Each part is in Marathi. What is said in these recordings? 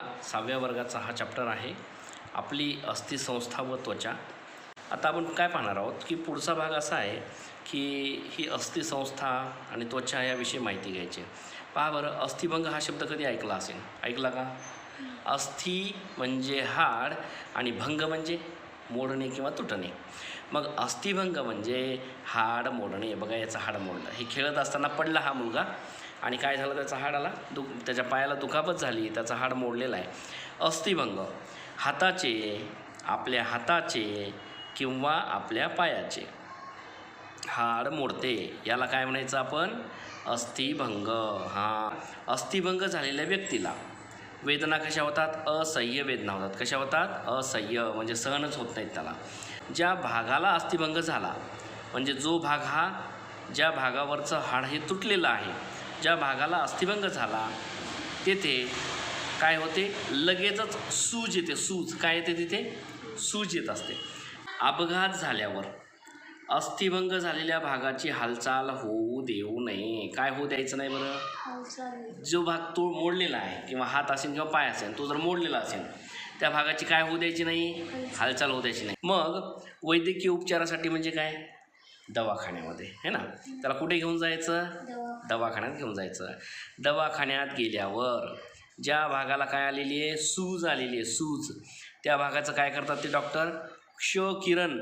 सहाव्या वर्गाचा हा चॅप्टर आहे. आपली अस्थिसंस्था व त्वचा. आता आपण काय पाहणार आहोत की पुढचा भाग असा आहे की ही अस्थिसंस्था आणि त्वचा याविषयी माहिती घ्यायची पहा बरं अस्थिभंग हा शब्द कधी ऐकला असेल? ऐकला का? अस्थि म्हणजे हाड आणि भंग म्हणजे मोडणे किंवा तुटणे. मग अस्थिभंग म्हणजे हाड मोडणे. बघा याचं हाड मोडलं हे खेळत असताना पडला हा मुलगा. आणि काय झालं त्याचा हाडाला दु त्याच्या पायाला दुखापत झाली त्याचा हाड मोडलेला आहे. अस्थिभंग हाताचे आपल्या हाताचे किंवा आपल्या पायाचे हाड मोडते. याला काय म्हणायचं आपण? अस्थिभंग. हां. अस्थिभंग झालेल्या व्यक्तीला वेदना कशा होतात? असह्य वेदना होतात. कशा होतात? असह्य म्हणजे सहनच होत नाहीत त्याला. ज्या भागाला अस्थिभंग झाला म्हणजे जो भाग हा ज्या भागावरचं हाड हे तुटलेलं आहे ज्या भागाला अस्थिभंग झाला तेथे काय होते? लगेचच सूज येते. सूज काय येते तिथे? सूज येत असते. अपघात झाल्यावर अस्थिभंग झालेल्या भागाची हालचाल होऊ देऊ नये. काय होऊ द्यायचं नाही बरं? जो भाग तो मोडलेला आहे किंवा हात असेल किंवा पाय असेल तो जर मोडलेला असेल त्या भागाची काय होऊ द्यायची नाही? हालचाल होऊ द्यायची नाही. मग वैद्यकीय उपचारासाठी म्हणजे काय? दवाखान्यामध्ये है ना? त्याला कुठे घेऊन जायचं? दवाखान्यात. घेऊन जायचं. दवाखान्यात गेल्यावर ज्या भागाला काय आलेली आहे? सूज आलेली आहे सूज. त्या भागाचं काय करतात ते डॉक्टर क्षकिरण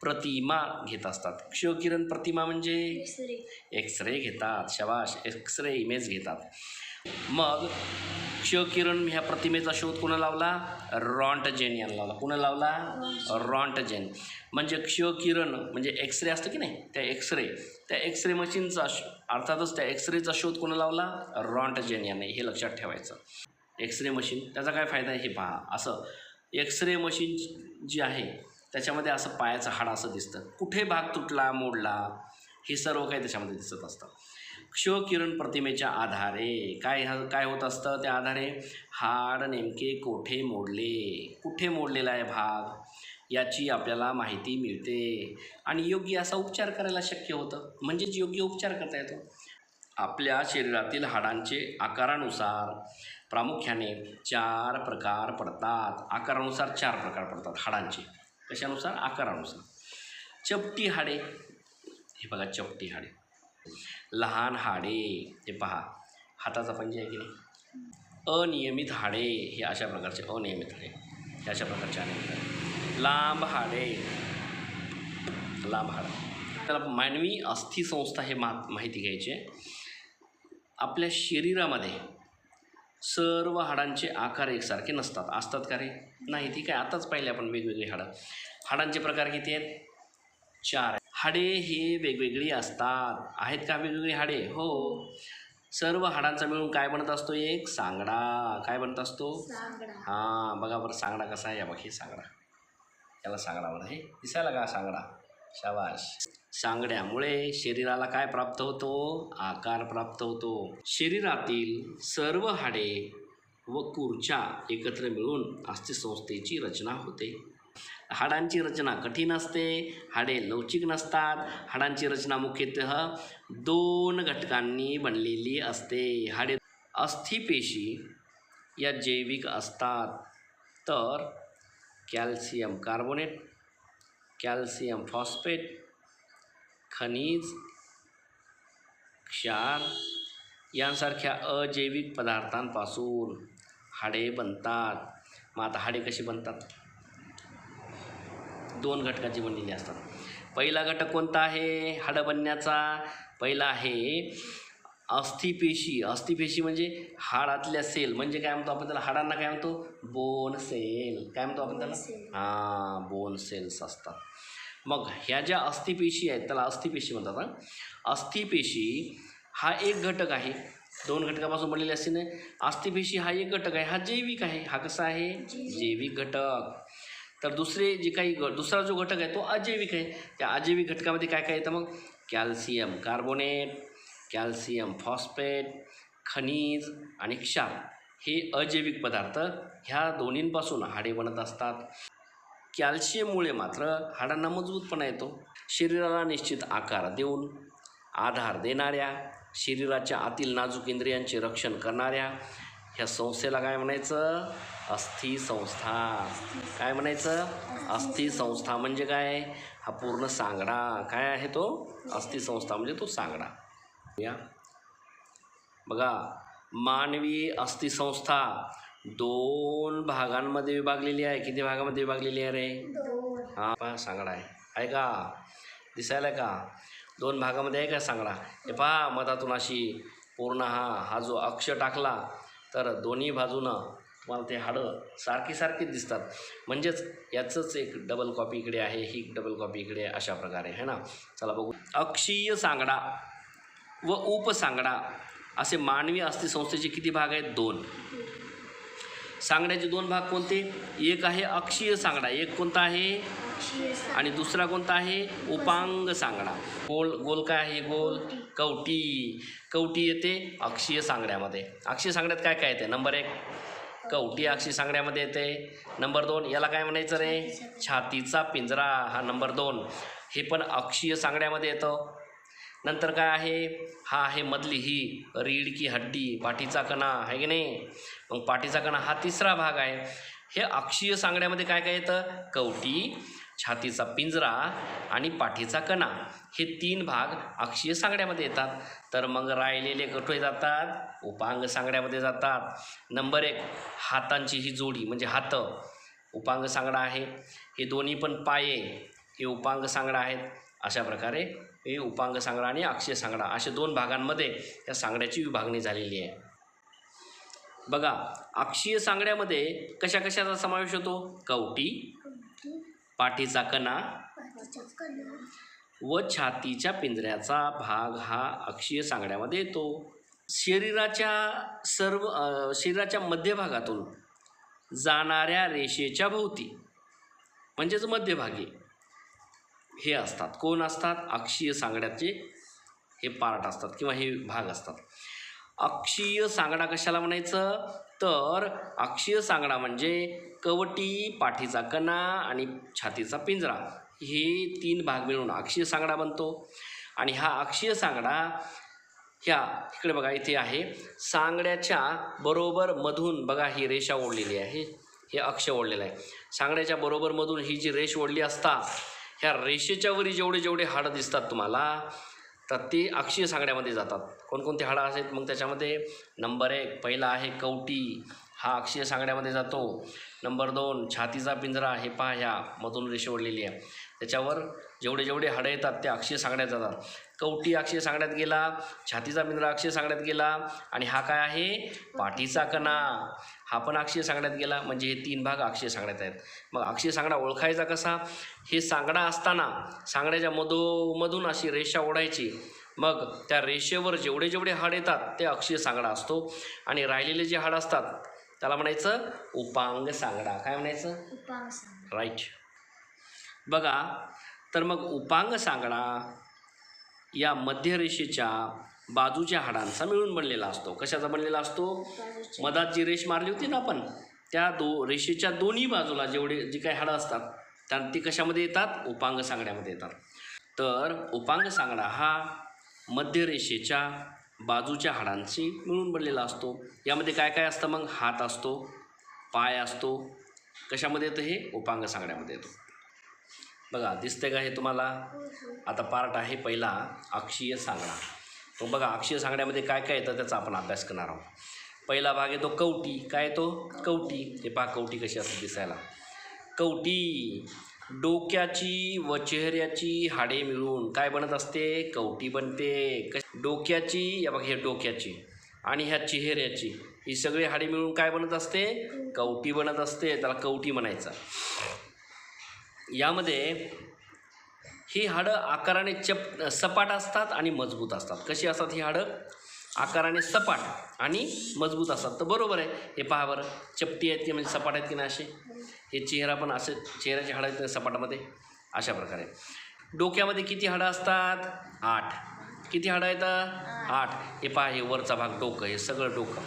प्रतिमा घेत असतात. क्षकिरण प्रतिमा म्हणजे? एक्सरे घेतात शबाश एक्सरे इमेज घेतात. मग क्षकिरण ह्या प्रतिमेचा शोध कोणा लावला? रॉन्टजेन यांना लावला. कोणा लावला? रॉन्टजेन. म्हणजे क्षकिरण म्हणजे एक्सरे असतं की नाही? त्या एक्सरे त्या एक्सरे मशीनचा श अर्थातच त्या एक्सरेचा शोध कोणा लावला? रॉन्टजेन याने हे लक्षात ठेवायचं. एक्सरे मशीन त्याचा काय फायदा आहे? हे पहा. असं एक्सरे मशीन जी आहे त्याच्यामध्ये असं पायाचं हाड असं दिसतं. कुठे भाग तुटला मोडला हे सर्व काही त्याच्यामध्ये दिसत असतं. क्षकिरण प्रतिमेच्या आधारे काय ह काय होत असतं त्या आधारे? हाड नेमके कोठे मोडले? कुठे मोडलेला आहे भाग? याची आपल्याला माहिती मिळते. आणि योग्य असा उपचार करायला शक्य होतं. म्हणजेच योग्य उपचार करता येतो. आपल्या शरीरातील हाडांचे आकारानुसार प्रामुख्याने चार प्रकार पडतात. आकारानुसार चार प्रकार पडतात हाडांचे. कशानुसार? आकारानुसार. चपटी हाडे. हे बघा चपटी हाडे. लहान हाडे. हे पहा. हाताचा पंजे आहे की नाही? अनियमित हाडे. हे अशा प्रकारचे अनियमित हाडे. हे अशा प्रकारचे अनियमित हाडे. लांब हाडे. लांब हाडा. त्याला मानवी अस्थिसंस्था हे मा माहिती घ्यायची आहे. आपल्या शरीरामध्ये सर्व हाडांचे आकार एकसारखे नसतात. असतात का रे? नाही ठीक आहे आताच पाहिले आपण वेगवेगळी हाडं. हाडांचे प्रकार किती आहेत? चार हाडे हे वेगवेगळी असतात. आहेत का वेगवेगळी हाडे? हो. सर्व हाडांचा मिळून काय बनत असतो एक? सांगडा. काय बनत असतो? हां बघा बरं सांगडा कसा आहे. या बघ हे सांगडा. याला सांगडा बरं हे दिसायला का सांगडा? शाबाश सांगड्यामुळे शरीराला काय प्राप्त होतो? आकार प्राप्त होतो. शरीरातील सर्व हाडे व कुर्च्या एकत्र मिळून अस्थिसंस्थेची रचना होते. हाडांची रचना कठीण असते हाडे लवचिक नसतात. हाडांची रचना मुख्यतः दोन घटकांनी बनलेली असते. हाडे अस्थिपेशी या जैविक असतात. तर कॅल्शियम कार्बोनेट कॅल्शियम फॉस्फेट खनिज क्षार यांसारख्या अजैविक पदार्थांपासून हाडे बनतात. मग आता हाडे कशी बनतात? दोन घटकाची बनलेली असतात. पहिला घटक कोणता आहे? हाडं बनण्याचा. पहिला आहे अस्थिपेशी अस्थिपेशी म्हणजे हाडातल्या सेल म्हणजे काय म्हणतो आपण त्याला? हाडांना काय म्हणतो? बोन सेल काय म्हणतो आपण त्याला? हां बोन सेल्स असतात. मग ह्या ज्या अस्थिपेशी आहेत त्याला अस्थिपेशी म्हणतात हां. अस्थिपेशी हा एक घटक आहे. दोन घटकापासून बनलेले असते ना अस्थिपेशी हा एक घटक आहे. हा जैविक आहे. हा कसा आहे? जैविक. घटक. तर दुसरे जे काही दुसरा जो घटक आहे तो अजैविक आहे. त्या अजैविक घटकामध्ये काय काय येतं मग? कॅल्शियम कार्बोनेट कॅल्शियम फॉस्फेट खनिज आणि क्षार हे अजैविक पदार्थ ह्या दोन्हींपासून हाडे बनत असतात. कॅल्शियममुळे मात्र हाडांना मजबूतपणा येतो. शरीराला निश्चित आकार देऊन आधार देणाऱ्या शरीराच्या आतील नाजूक इंद्रियांचे रक्षण करणाऱ्या ह्या संस्थेला काय म्हणायचं? अस्थि संस्था काय म्हणायचं? अस्थि संस्था म्हणजे काय? हा पूर्ण सांगडा. काय आहे तो? अस्थि संस्था म्हणजे तो सांगडा. या. बघा मानवी अस्थिसंस्था दोन भागांमध्ये विभागलेली आहे. किती भागामध्ये विभागलेली आहे रे? हा पहा सांगडा आहे. आहे का? दिसायला का? दोन भागामध्ये आहे का सांगडा? हे पहा मधातून अशी पूर्ण हा हा जो अक्ष टाकला तर दोन्ही बाजूनं तुम्हाला ते हाडं सारखी सारखीच दिसतात. म्हणजेच याचंच एक डबल कॉपी इकडे आहे ही डबल कॉपी इकडे अशा प्रकारे. है ना? चला बघू. अक्षीय सांगडा. व उपसांगडा असे मानवी अस्थिसंस्थेचे किती भाग आहेत? दोन. सांगड्याचे दोन भाग कोणते? एक आहे अक्षीय सांगडा. एक कोणता आहे? आणि दुसरा कोणता आहे? उपांग सांगडा. गोल गोल काय आहे? गोल. कवटी. कवटी येते अक्षीय सांगड्यामध्ये. अक्षीय सांगड्यात काय काय येते? नंबर एक. कवटी अक्षी सांगड्यामध्ये येते. नंबर दोन याला काय म्हणायचं रे? छातीचा पिंजरा. हा नंबर दोन. हे पण अक्षीय सांगड्यामध्ये येतं. नंतर काय आहे? हा आहे मधली ही रीड की हड्डी पाठीचा कणा आहे की नाही? मग पाठीचा कणा हा तिसरा भाग आहे. हे अक्षीय सांगड्यामध्ये काय काय येतं? कवटी छातीचा पिंजरा आणि पाठीचा कणा. हे तीन भाग अक्षीय सांगड्यामध्ये येतात. तर मग राहिलेले कुठे जातात उपांग सांगड्यामध्ये जातात. नंबर एक हातांची ही जोडी म्हणजे हात. उपांग सांगडा आहे. हे दोन्ही पण पाये हे उपांग सांगडा आहेत. अशा प्रकारे हे उपांग सांगडा आणि अक्षय सांगडा अशा दोन भागांमध्ये या सांगड्याची विभागणी झालेली आहे. बघा अक्षीय सांगड्यामध्ये कशा कशाचा समावेश होतो? कवटी पाठीचा कणा व छातीच्या पिंजऱ्याचा भाग हा अक्षीय सांगड्यामध्ये येतो. शरीराच्या सर्व शरीराच्या मध्यभागातून जाणाऱ्या रेषेच्या भोवती म्हणजेच मध्यभागी हे असतात. कोण असतात? अक्षीय सांगड्याचे हे पार्ट असतात किंवा हे भाग असतात. अक्षीय सांगडा कशाला म्हणायचं? तर अक्षीय सांगडा म्हणजे कवटी पाठीचा कणा आणि छातीचा पिंजरा. हे तीन भाग मिळून अक्षीय सांगडा बनतो. आणि हा अक्षीय सांगडा ह्या इकडे बघा इथे आहे. सांगड्याच्या बरोबर मधून बघा ही रेषा ओढलेली आहे. हे अक्ष ओढलेलं आहे. सांगड्याच्या बरोबर मधून ही जी रेष ओढली असता ह्या रेषेच्या वरी जेवढे जेवढे हाडं दिसतात तुम्हाला तर ते अक्षीय सांगड्यामध्ये जातात. कोणकोणते हाडं आहेत? मग त्याच्यामध्ये नंबर एक पहिला आहे कवटी. हा अक्षीय सांगड्यामध्ये जातो. नंबर दोन छातीचा पिंजरा. हे पहा ह्या मधून रेषे ओढलेली आहे. त्याच्यावर जेवढे जेवढे हाडं येतात ते अक्षीय सांगड्यात जातात. कवटी अक्षीय सांगड्यात गेला छातीचा पिंजरा अक्षीय सांगड्यात गेला आणि हा काय आहे? पाठीचा कणा. हा पण अक्षीय सांगड्यात गेला म्हणजे हे तीन भाग अक्षीय सांगड्यात आहेत. मग अक्षीय सांगडा ओळखायचा कसा? हे सांगडा असताना सांगड्याच्या मधोमधून अशी रेषा ओढायची. मग त्या रेषेवर जेवढे जेवढे हाड येतात ते अक्षीय सांगडा असतो. आणि राहिलेले जे हाड असतात त्याला म्हणायचं उपांग सांगडा काय म्हणायचं? राईट. बघा तर मग उपांग सांगडा या मध्यरेषेच्या बाजूच्या हाडांचा मिळून बनलेला असतो. कशाचा बनलेला असतो? मधात जी रेष मारली होती ना आपण त्या दो रेषेच्या दोन्ही बाजूला जेवढे जी काही हाडं असतात त्या ती कशामध्ये येतात? उपांग सांगण्यामध्ये येतात. तर उपांग सांगडा हा मध्यरेषेच्या बाजूच्या हाडांशी मिळून बनलेला असतो. यामध्ये काय काय असतं मग? हात असतो पाय असतो. कशामध्ये येतं हे? उपांग सांगण्यामध्ये येतो. बघा दिसतंय का हे तुम्हाला? आता पार्ट आहे पहिला अक्षीय सांगडा मग बघा अक्षीय सांगण्यामध्ये काय काय येतं त्याचा आपण अभ्यास करणार आहोत. पहिला भाग येतो कवटी. काय येतो? कवटी. हे पहा कवटी कशी असते दिसायला. कवटी. डोक्याची व चेहऱ्याची हाडे मिळून काय बनत असते? कवटी बनते. कश डोक्याची या बघा हे डोक्याची आणि ह्या चेहऱ्याची ही सगळी हाडे मिळून काय बनत असते? कवटी बनत असते. त्याला कवटी म्हणायचा. यामध्ये ही हाडं आकाराने चप सपाट असतात आणि मजबूत असतात. कशी असतात ही हाडं? आकाराने सपाट आणि मजबूत असतात. तर बरोबर आहे. हे पहा बरं. चपटी आहेत की म्हणजे सपाट आहेत की नाही असे? हे चेहरा पण असे चेहऱ्याचे हाडं आहेत सपाटामध्ये? अशा प्रकारे. डोक्यामध्ये किती हाडं असतात? आठ. किती हाडं आहेत? आठ. हे पहा हे वरचा भाग डोकं हे सगळं डोकं.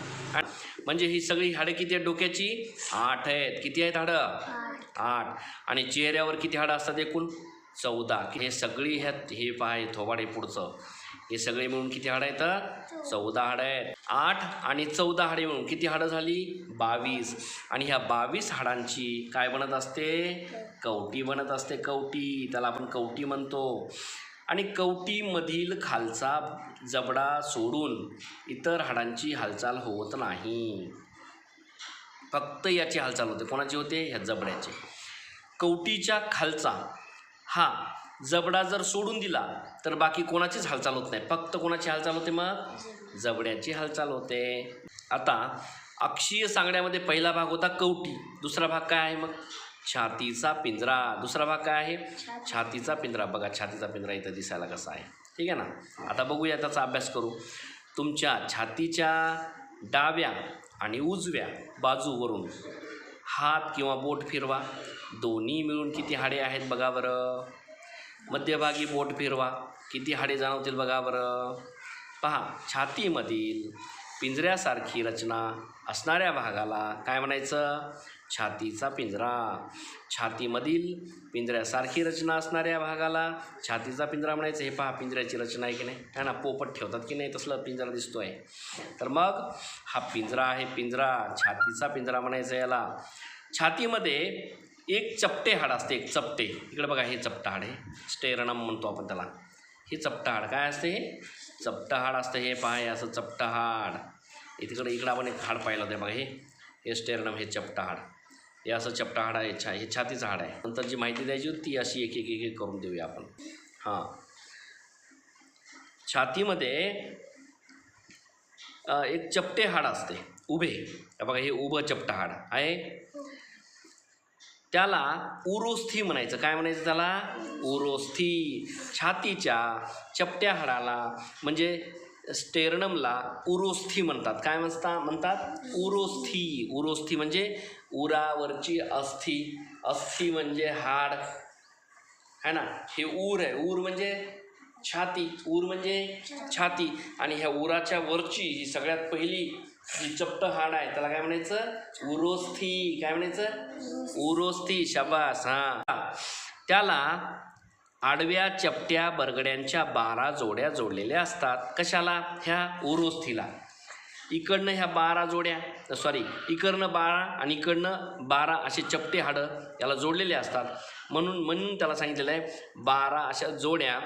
म्हणजे ही सगळी हाडं किती आहेत डोक्याची? आठ आहेत. किती आहेत हाडं? आठ. आणि चेहऱ्यावर किती हाडं असतात एकूण? चौदा. की हे सगळी ह्यात हे पहा थोबाडे थोबाड हे पुढचं. हे सगळे मिळून किती हाडं आहेत? चौदा हाडं आहेत. आठ आणि चौदा हाडे मिळून किती हाडं झाली? बावीस. आणि ह्या बावीस हाडांची काय बनत असते? कवटी बनत असते कवटी. त्याला आपण कवटी म्हणतो. आणि कवटीमधील खालचा जबडा सोडून इतर हाडांची हालचाल होत नाही. फक्त याची हालचाल होते. कोणाची होते? ह्या जबड्याची. कवटीच्या खालचा हा जबडा जर सोडून दिला तर बाकी कोणाचीच हालचाल होत नाही. फक्त कोणाची हालचाल होते मग? जबड्याची हालचाल होते. आता अक्षीय सांगण्यामध्ये पहिला भाग होता कवटी. दुसरा भाग काय आहे मग? छातीचा पिंजरा. दुसरा भाग काय आहे? छातीचा पिंजरा. बघा छातीचा पिंजरा इथं दिसायला कसा आहे. ठीक आहे ना? आता बघूया त्याचा अभ्यास करू. तुमच्या छातीच्या डाव्या आणि उजव्या बाजूवरून. हात किंवा बोट फिरवा. दोन्ही मिळून किती हाडे आहेत बघा बरं. मध्यभागी बोट फिरवा. किती हाडे जाणवतील बघा बरं. पहा छातीमधील पिंजऱ्यासारखी रचना असणाऱ्या भागाला काय म्हणायचं? छातीचा पिंजरा. छातीमधील पिंजऱ्यासारखी रचना असणाऱ्या भागाला छातीचा पिंजरा म्हणायचं. हे पहा पिंजऱ्याची रचना आहे की नाही? है ना? पोपट ठेवतात की नाही? तसलं पिंजरा दिसतो आहे तर मग हा पिंजरा आहे पिंजरा. छातीचा पिंजरा म्हणायचं याला. छातीमध्ये एक चपटे हाड असते एक चपटे. इकडे बघा हे चपटा हाड आहे. स्टेरनम म्हणतो आपण त्याला. हे चपटा हाड. काय असते हे? चपटा हाड असतं हे पहा हे असं चपटा हाड. इकडे इकडं आपण एक हाड पाहिलं होतं बघा हे. हे स्टेरनम हे चपटा हाड. हे असं चपटा हाड आहे छा हे छातीचं हाड आहे. नंतर जी माहिती द्यायची होती ती अशी एक एक एक एक करून देऊया आपण. हां. छातीमध्ये एक चपटे हाड असते उभे. बघा हे उभं चपटा हाड आहे. त्याला उरोस्थी म्हणायचं. काय म्हणायचं त्याला? उरोस्थी. छातीच्या चपट्या हाडाला म्हणजे स्टेरनमला उरोस्थी म्हणतात. काय म्हणता म्हणतात? उरोस्थी. उरोस्थी म्हणजे उरावरची अस्थी अस्थी म्हणजे हाड है ना? हे ऊर आहे. ऊर म्हणजे छाती ऊर म्हणजे छाती. आणि ह्या उराच्या वरची ही सगळ्यात पहिली जी चपट हाड आहे त्याला काय म्हणायचं? उरोस्थी. काय म्हणायचं? उरोस्थी. शबास. हा. त्याला आडव्या चपट्या बरगड्यांच्या बारा जोड्या जोडलेल्या असतात. कशाला? ह्या उरोस्थीला. इकडनं ह्या बारा जोड्या सॉरी इकडनं बारा आणि इकडनं बारा असे चपटे हाडं याला जोडलेले असतात. म्हणून म्हणून त्याला सांगितलेलं आहे बारा अशा जोड्या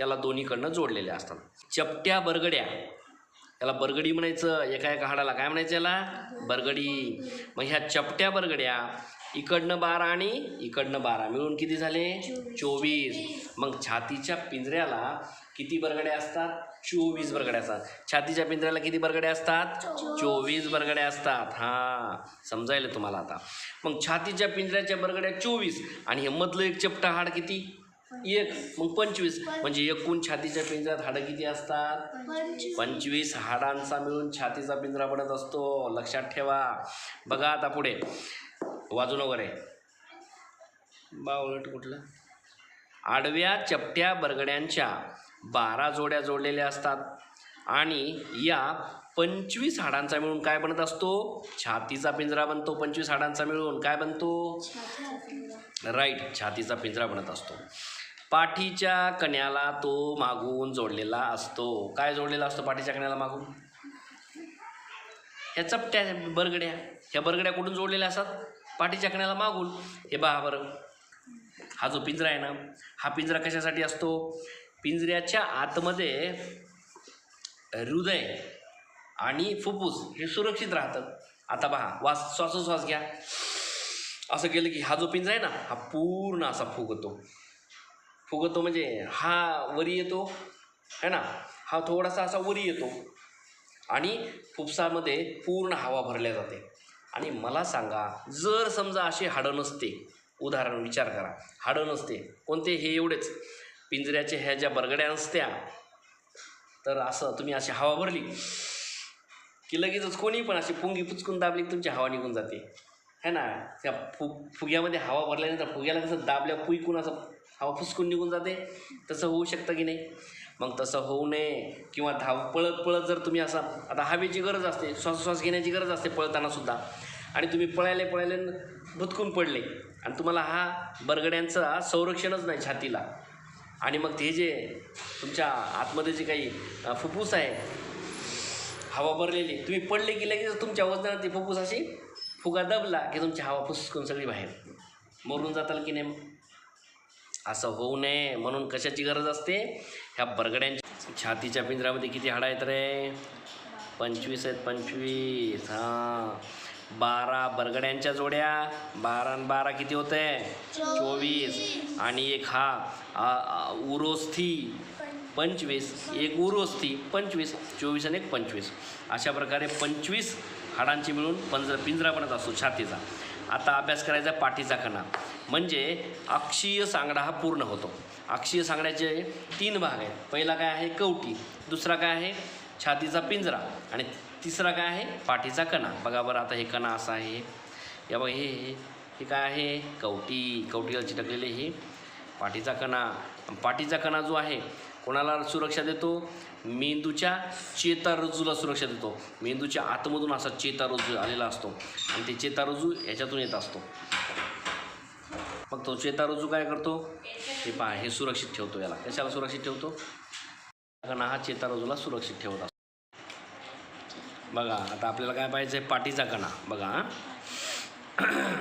याला दोन्हीकडनं जोडलेल्या असतात. चपट्या बरगड्या याला बरगडी म्हणायचं एका एका हाडाला काय म्हणायचं याला? बरगडी. मग ह्या चपट्या बरगड्या इकडनं बारा आणि इकडनं बारा. मिळून किती झाले? चोवीस. मग छातीच्या पिंजऱ्याला किती बरगड्या असतात? चोवीस बरगड्या असतात. छातीच्या पिंजऱ्याला किती बरगड्या असतात? चोवीस. बरगड्या असतात. हां समजायला तुम्हाला आता. मग छातीच्या पिंजऱ्याच्या बरगड्या चोवीस आणि हे मधलं एक चपटा हाड किती? एक. मग पंचवीस. म्हणजे एकूण छातीच्या पिंजऱ्यात हाडं किती असतात? पंचवीस. हाडांचा मिळून छातीचा पिंजरा बनत असतो. लक्षात ठेवा. बघा आता पुढे. वाजून वगैरे. बावलट कुठलं? आडव्या चपट्या बरगड्यांच्या बारा जोड्या जोडलेल्या असतात. आणि या पंचवीस हाडांचा मिळून काय बनत असतो? छातीचा पिंजरा बनतो पंचवीस हाडांचा मिळून. काय बनतो? राईट छातीचा पिंजरा बनत असतो. पाठीच्या कण्याला तो मागून जोडलेला असतो. काय जोडलेला असतो पाठीच्या कण्याला मागून? ह्या चपट्या बरगड्या. ह्या बरगड्या कुठून जोडलेल्या असतात? पाठीच्या कण्याला मागून हे पहा बरं. हा जो पिंजरा आहे ना हा पिंजरा कशासाठी असतो? पिंजऱ्याच्या आतमध्ये हृदय आणि फुफ्फुस हे सुरक्षित राहतं. आता पहा वास श्वासोश्वास घ्या. असं केलं की हा जो पिंजरा आहे ना हा पूर्ण असा फुगतो. फुगतो म्हणजे हा वरी येतो है ना? हा थोडासा असा वरी येतो. आणि फुफ्सामध्ये पूर्ण हवा भरल्या जाते. आणि मला सांगा जर समजा असे हाडं नसते उदाहरण विचार करा हाडं नसते कोणते हे एवढेच पिंजऱ्याच्या ह्या ज्या बरगड्या नसत्या तर असं तुम्ही अशी हवा भरली की लगेचच कोणी पण अशी फुंगी पुचकून दाबली तुमची हवा निघून जाते. है ना? त्या फु फुग्यामध्ये हवा भरल्यानंतर फुग्याला कसं दाबल्या पुईकून असं हवा फुसकून निघून जाते. तसं होऊ शकतं की नाही? मग तसं होऊ नये किंवा धाव पळत पळत जर तुम्ही असा आता हवेची गरज असते श्वासोश्वास घेण्याची गरज असते पळतानासुद्धा आणि तुम्ही पळायले पळायले भुतकून पडले. आणि तुम्हाला हा बरगड्यांचं संरक्षणच नाही छातीला. आणि मग ते जे तुमच्या आतमध्ये जे काही फुफ्फूस फुफ्फुस आहे हवा भरलेली तुम्ही पडले की लगेच तुमच्या वजनात ती फुफ्फुस अशी फुगा दबला की तुमची हवा फुसकून सगळी बाहेर. मरून जाताल की नाही मग? असं होऊ नये म्हणून कशाची गरज असते? ह्या बरगड्यांच्या छातीच्या पिंजऱ्यामध्ये किती हाडं आहेत रे? पंचवीस आहेत पंचवीस. हां. बारा बरगड्यांच्या जोड्या. बारा आणि बारा किती होते चोवीस. आणि एक हा उरोस्थी. पंचवीस. एक उरोस्थी पंचवीस. चोवीस आणि एक पंचवीस. अशा प्रकारे पंचवीस हाडांची मिळून पंजरा पिंजरा बनत असतो छातीचा. आता अभ्यास करायचा पाठीचा कणा म्हणजे अक्षीय सांगडा हा पूर्ण होतो. अक्षीय सांगड्याचे तीन भाग आहेत. पहिला काय आहे? कवटी. दुसरा काय आहे? छातीचा पिंजरा. आणि तिसरा काय आहे? पाठीचा कणा. बघा बरं आता हे कणा असा आहे. या बघा हे हे हे काय आहे? कवटी. कवटीला चिटकलेले हे. पाठीचा कणा. पाठीचा कणा जो आहे कोणाला सुरक्षा देतो? मेंदूच्या चेतारज्जूला सुरक्षा देतो. मेंदूच्या आतमधून असा चेतारज्जू आलेला असतो. आणि ते चेतारज्जू याच्यातून येत असतो. मग तो चेतारज्जू काय करतो? हे पहा हे सुरक्षित ठेवतो याला. कशाला सुरक्षित ठेवतो? कणा हा चेतारज्जूला सुरक्षित ठेवत असतो. बघा आता आपल्याला काय पाहिजे पाठीचा कणा. बघा हा.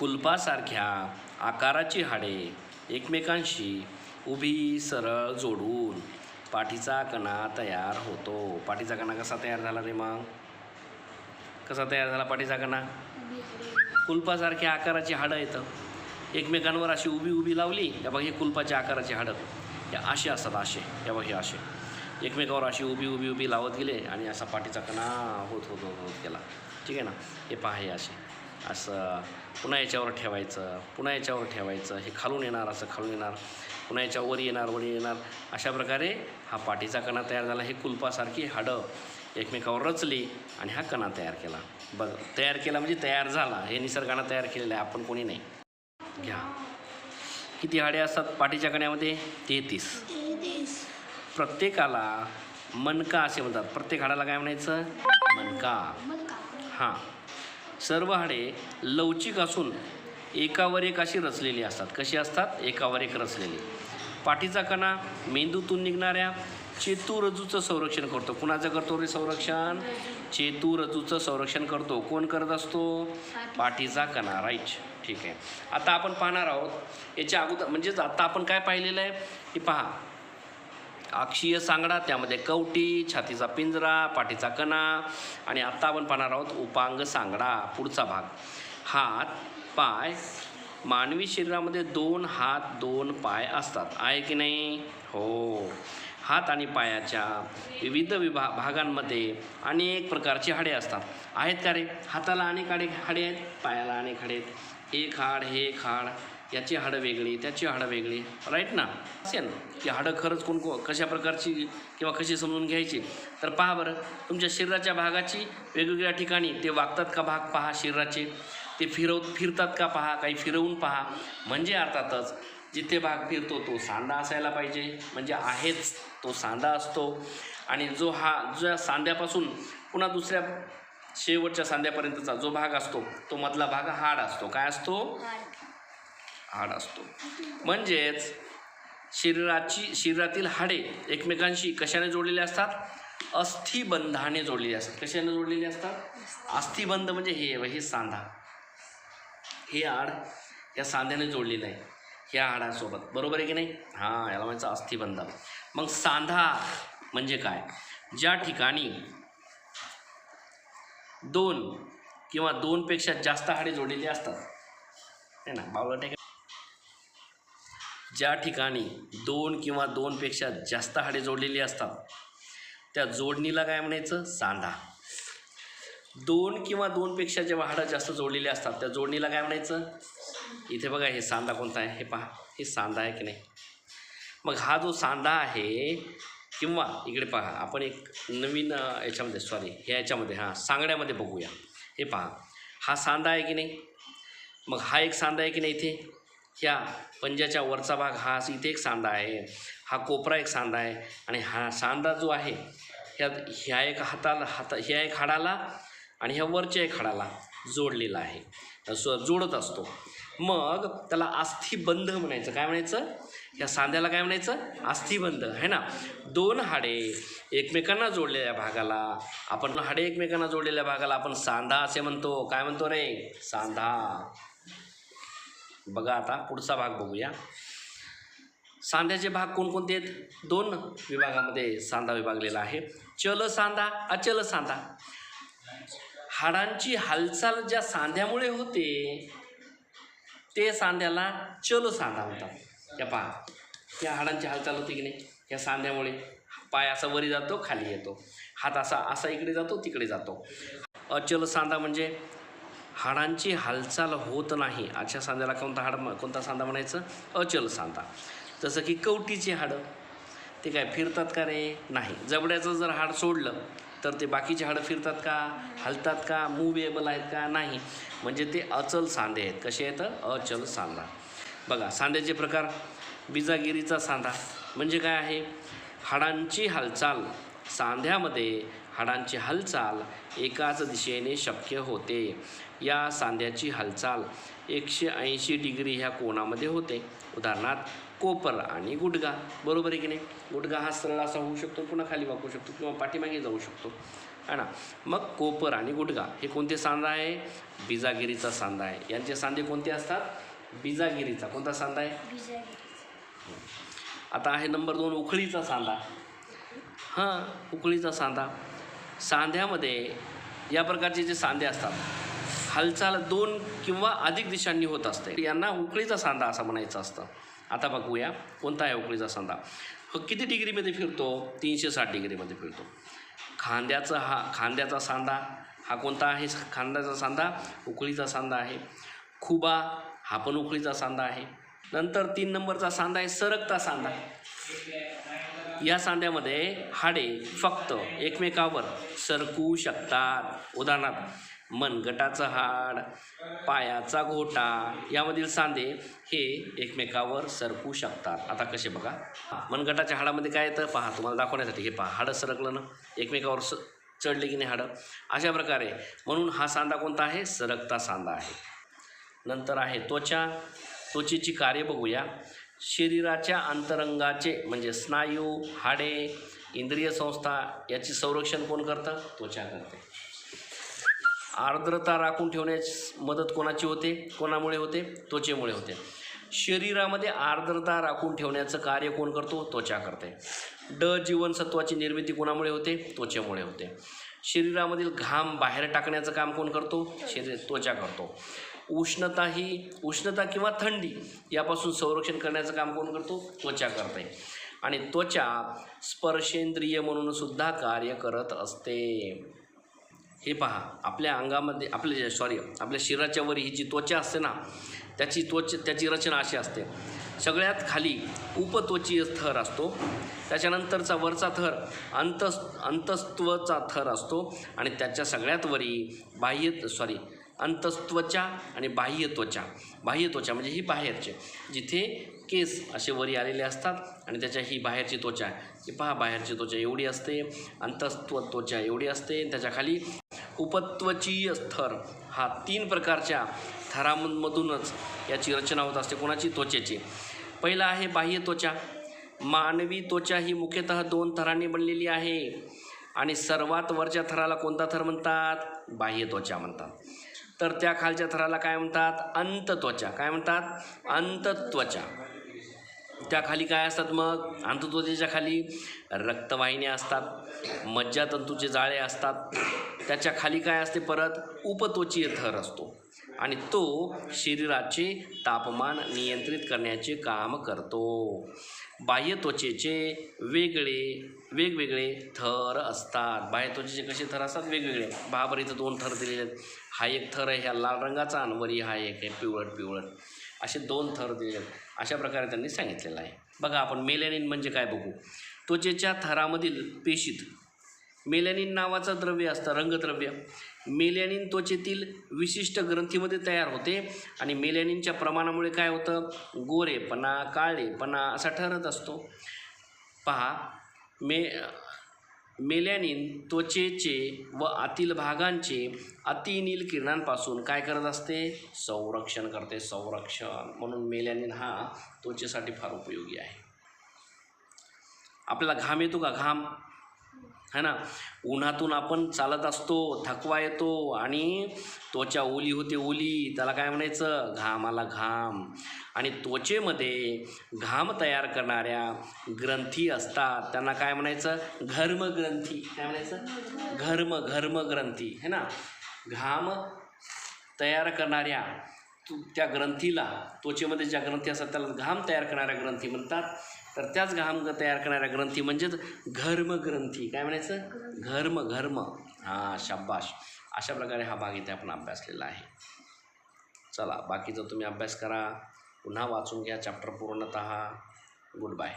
कुलपासारख्या आकाराची हाडे एकमेकांशी उभी सरळ जोडून पाठीचा कणा तयार होतो. पाठीचा कणा कसा तयार झाला रे मग? कसा तयार झाला पाठीचा कणा? कुलपासारख्या आकाराची हाडं येतं एकमेकांवर अशी उभी उभी लावली या बघ हे कुलपाच्या आकाराची हाडं. या असे असतात असे या बघ हे असे एकमेकावर अशी उभी उभी उभी लावत गेले आणि असा पाठीचा कणा होत होत होत होत गेला. ठीक आहे ना? हे पहा हे असे असं पुन्हा याच्यावर ठेवायचं पुन्हा याच्यावर ठेवायचं हे खालून येणार असं खालून येणार पुन्हा याच्यावर येणार वर येणार. अशा प्रकारे हा पाठीचा कणा तयार झाला. हे कुलपासारखी हाडं एकमेकावर रचली आणि हा कणा तयार केला. बघ तयार केला म्हणजे तयार झाला. हे निसर्गानं तयार केलेलं आहे. आपण कोणी नाही. घ्या. किती हाडे असतात पाठीच्या कण्यामध्ये? तेहतीस. प्रत्येकाला मनका असे म्हणतात. प्रत्येक हाडाला काय म्हणायचं? मनका. हां. सर्व हाडे लवचिक असून एकावर एक अशी रचलेली असतात. कशी असतात? एकावर एक रचलेली. पाठीचा कणा मेंदूतून निघणाऱ्या चेतुरजूचं संरक्षण करतो. कुणाचं करतो रे संरक्षण? चेतुरजूचं संरक्षण करतो. कोण करत असतो? पाठीचा कणा राईट. ठीक आहे. आता आपण पाहणार आहोत. याच्या अगोदर म्हणजेच आता आपण काय पाहिलेलं आहे? की पहा. अक्षीय सांगडा त्यामध्ये कवटी छातीचा पिंजरा पाठीचा कणा आणि आत्ता आपण पाहणार आहोत उपांग सांगडा पुढचा भाग. हात पाय मानवी शरीरामध्ये दोन हात दोन पाय असतात. आहे की नाही? हो. हात आणि पायाच्या विविध विभा भागांमध्ये अनेक प्रकारची हाडे असतात. आहेत का रे? हाताला अनेक हाडे हाडे आहेत पायाला अनेक हाडे आहेत. एक हाड हे एक हाड याची हाडं वेगळी त्याची हाडं वेगळी. राईट ना? असेल. की हाडं खरंच कोण को कशा प्रकारची किंवा कशी समजून घ्यायची? तर पहा बरं तुमच्या शरीराच्या भागाची वेगवेगळ्या ठिकाणी ते वागतात का भाग? पहा शरीराचे. ते फिरव फिरतात का? पहा काही फिरवून पहा. म्हणजे अर्थातच जिथे भाग फिरतो तो सांधा असायला पाहिजे. म्हणजे आहेच तो सांधा असतो. आणि जो हा जो सांध्यापासून पुन्हा दुसऱ्या शेवटच्या सांध्यापर्यंतचा जो भाग असतो तो मधला भाग हाड असतो. काय असतो? हाड असतो. म्हणजेच शरीराची शरीरातील हाडे एकमेकांशी कशाने जोडलेले असतात? अस्थिबंधाने जोडलेले असतात. कशाने जोडलेले असतात? अस्थिबंध म्हणजे हे हे सांधा. हे हाड या सांध्याने जोडलेलं आहे. ह्या हाडासोबत बरोबर आहे की नाही? हां याला म्हणायचं अस्थिबंध मग सांधा म्हणजे काय? ज्या ठिकाणी दोन किंवा दोनपेक्षा जास्त हाडे जोडलेली असतात है ना बावळट ज्या ठिकाणी दोन किंवा दोनपेक्षा जास्त हाडे जोडलेली असतात त्या जोडणीला काय म्हणायचं? सांधा. दोन किंवा दोनपेक्षा जेव्हा हाडं जास्त जोडलेले असतात त्या जोडणीला काय म्हणायचं? इथे बघा हे सांधा कोणता आहे? हे पहा हे सांधा आहे की नाही? मग हा जो सांधा आहे किंवा इकडे पहा आपण एक नवीन याच्यामध्ये सॉरी ह्या याच्यामध्ये हां सांगड्यामध्ये बघूया. हे पहा हा सांधा आहे की नाही? मग हा एक सांधा आहे की नाही इथे? ह्या पंजाच्या वरचा भाग हा इथे एक सांधा आहे हा कोपरा एक सांधा आहे आणि हा सांधा जो आहे ह्या ह्या एक हाताला हाता ह्या एक हाडाला आणि ह्या वरच्या एक हाडाला जोडलेला आहे. स जोडत असतो. मग त्याला अस्थिबंध म्हणायचं. काय म्हणायचं? या सांध्याला काय म्हणायचं? अस्थिबंध. आहे ना? दोन हाडे एकमेकांना जोडलेल्या भागाला आपण हाडे एकमेकांना जोडलेल्या भागाला आपण सांधा असे म्हणतो. काय म्हणतो रे? सांधा. बघा आता पुढचा भाग बघूया. सांध्याचे भाग कोणकोणते आहेत? दोन विभागामध्ये सांधा विभागलेला आहे. चल सांधा अचल सांधा. हाडांची हालचाल ज्या सांध्यामुळे होते ते सांध्याला चल सांधा म्हणतात. या पहा या हाडांची हालचाल होते की नाही? या सांध्यामुळे पाय असा वरी जातो खाली येतो. हात असा असा इकडे जातो तिकडे जातो. अचल सांधा म्हणजे हाडांची हालचाल होत नाही. अशा सांध्याला कोणता हाड कोणता सांधा म्हणायचं? अचल सांधा. जसं की कवटीची हाडं ते काय फिरतात का रे? नाही. जबड्याचं जर हाड सोडलं तर ते बाकीचे हाडं फिरतात का? हलतात का? मुव्हेबल आहेत का? नाही. म्हणजे ते अचल सांधे आहेत. कसे आहेत? अचल सांधा. बघा सांध्याचे प्रकार. बिजागिरीचा सांधा. म्हणजे काय आहे? हाडांची हालचाल. सांध्यामध्ये हाडांची हालचाल एकाच दिशेने शक्य होते. या सांध्याची हालचाल एकशे ऐंशी डिग्री ह्या कोणामध्ये होते. उदाहरणार्थ कोपर आणि गुडगा बरोबर आहे की नाही? गुडगा हा सरळ असा होऊ शकतो पुन्हा खाली वाकू शकतो किंवा पाठीमागे जाऊ शकतो. है ना? मग कोपर आणि गुडगा हे कोणते सांधा आहे? बिजागिरीचा सांधा आहे. यांचे सांधे कोणते असतात? बिजागिरीचा. कोणता सांधा आहे? आता आहे नंबर दोन उखळीचा सांधा. हां उकळीचा सांधा. सांध्यामध्ये या प्रकारचे जे सांधे असतात हालचाल दोन किंवा अधिक दिशांनी होत असते. यांना उकळीचा सांधा असं म्हणायचं असतं. आता बघूया कोणता आहे उकळीचा सांधा. हो किती डिग्रीमध्ये फिरतो? तीनशे साठ डिग्रीमध्ये फिरतो. खांद्याचा हा खांद्याचा सांधा हा कोणता आहे? खांद्याचा सांधा उकळीचा सांधा आहे. खुबा हा पण उकळीचा सांधा आहे. नंतर तीन नंबरचा सांधा आहे सरकता सांधा. या सांध्यामध्ये हाडे फक्त एकमेकावर सरकू शकतात. उदाहरणार्थ मनगटाचं हाड पायाचा घोटा यामधील सांधे हे एकमेकावर सरकू शकतात. आता कसे बघा. मनगटाच्या हाडामध्ये काय येतं? पहा तुम्हाला दाखवण्यासाठी हे पहा. हाडं सरकलं ना? एकमेकावर स चढले की नाही हाडं? अशा प्रकारे. म्हणून हा सांधा कोणता आहे? सरकता सांधा आहे. नंतर आहे त्वचा. त्वचेची कार्य बघूया. शरीराच्या अंतरंगाचे म्हणजे स्नायू हाडे इंद्रिय संस्था याची संरक्षण कोण करतं? त्वचा करते. आर्द्रता राखून ठेवण्यास मदत कोणाची होते? कोणामुळे होते? त्वचेमुळे होते. शरीरामध्ये आर्द्रता राखून ठेवण्याचं कार्य कोण करतो? त्वचा करते. ड जीवनसत्वाची निर्मिती कोणामुळे होते? त्वचेमुळे होते. शरीरामधील घाम बाहेर टाकण्याचं काम कोण करतो? शरीर त्वचा करतो. उष्णता ही उष्णता किंवा थंडी यापासून संरक्षण करण्याचं काम कोण करतो? त्वचा करते. आणि त्वचा स्पर्शेंद्रिय म्हणून सुद्धा कार्य करत असते. हे पहा आपल्या अंगामध्ये आपले सॉरी आपल्या शरीराच्या वर ही जी त्वचा असते ना त्याची त्वच त्याची रचना अशी असते. सगळ्यात खाली उपत्वचीय थर असतो. त्याच्यानंतरचा वरचा थर अंतस् अंतस्त्वचा थर असतो. आणि त्याच्या सगळ्यात वरी बाह्य सॉरी अंतस्त्वचा आणि बाह्य त्वचा. बाह्य त्वचा म्हणजे ही बाहेरचे. जिथे केस असे वरी आलेले असतात आणि त्याच्या ही बाहेरची त्वचा आहे. की पहा बाहेरची त्वचा एवढी असते अंतस्त्व त्वचा एवढी असते आणि त्याच्याखाली उपत्वचीय थर हा तीन प्रकारच्या थरांमधूनच याची रचना होत असते. कोणाची? त्वचेची. पहिला आहे बाह्य त्वचा. मानवी त्वचा ही मुख्यतः दोन थरांनी बनलेली आहे. आणि सर्वात वरच्या थराला कोणता थर म्हणतात? बाह्य त्वचा म्हणतात. तर त्या खालच्या थराला काय म्हणतात? अंतत्वचा काय म्हणतात? अंतत्वचा त्या खाली काय असतात मग? अंतत्वचेच्या खाली रक्तवाहिन्या असतात. मज्जातंतूचे जाळे असतात. त्याच्याखाली काय असते परत? उपत्वचीय थर असतो. आणि तो शरीराचे तापमान नियंत्रित करण्याचे काम करतो. बाह्य त्वचेचे वेगळे वेगवेगळे थर असतात. बाह्य त्वचेचे कसे थर असतात? वेगवेगळे. बहाबर इथं दोन थर दिलेले आहेत. हा एक थर आहे ह्या लाल रंगाचा आणि वरी हा एक आहे पिवळट पिवळट. असे दोन थर दिले आहेत. अशा प्रकारे त्यांनी सांगितलेलं आहे. बघा आपण मेलॅनिन म्हणजे काय बघू? त्वचेच्या थरामधील पेशीत मेलॅनिन नावाचं द्रव्य असतं रंगद्रव्य. मेलॅनिन त्वचेतील विशिष्ट ग्रंथीमध्ये तयार होते आणि मेलॅनिनच्या प्रमाणामुळे काय होतं? गोरेपणा काळेपणा असा ठरत असतो. पहा मे मेलॅनिन त्वचेचे व आतील भागांचे अतिनील किरणांपासून काय करत असते? संरक्षण करते संरक्षण. म्हणून मेलॅनिन हा त्वचेसाठी फार उपयोगी आहे. आपल्याला घाम येतो का? घाम. है ना? उन्हातून आपण चालत असतो थकवा येतो आणि त्वचा ओली होते ओली. त्याला काय म्हणायचं? घामाला घाम. आणि त्वचेमध्ये घाम तयार करणाऱ्या ग्रंथी असतात. त्यांना काय म्हणायचं? घर्मग्रंथी काय म्हणायचं? घर्म घर्मग्रंथी है ना? घाम तयार करणाऱ्या त्या ग्रंथीला त्वचेमध्ये ज्या ग्रंथी असतात त्याला घाम तयार करणाऱ्या ग्रंथी म्हणतात. तर त्याच घाम तयार करणाऱ्या ग्रंथी म्हणजेच घर्मग्रंथी. काय म्हणायचं? घर्म घर्म. हां शाबाश. अशा प्रकारे हा भाग इथे आपण अभ्यासलेला आहे. चला बाकीचा तुम्ही अभ्यास करा. पुन्हा वाचून घ्या. चॅप्टर पूर्णतः. Good bye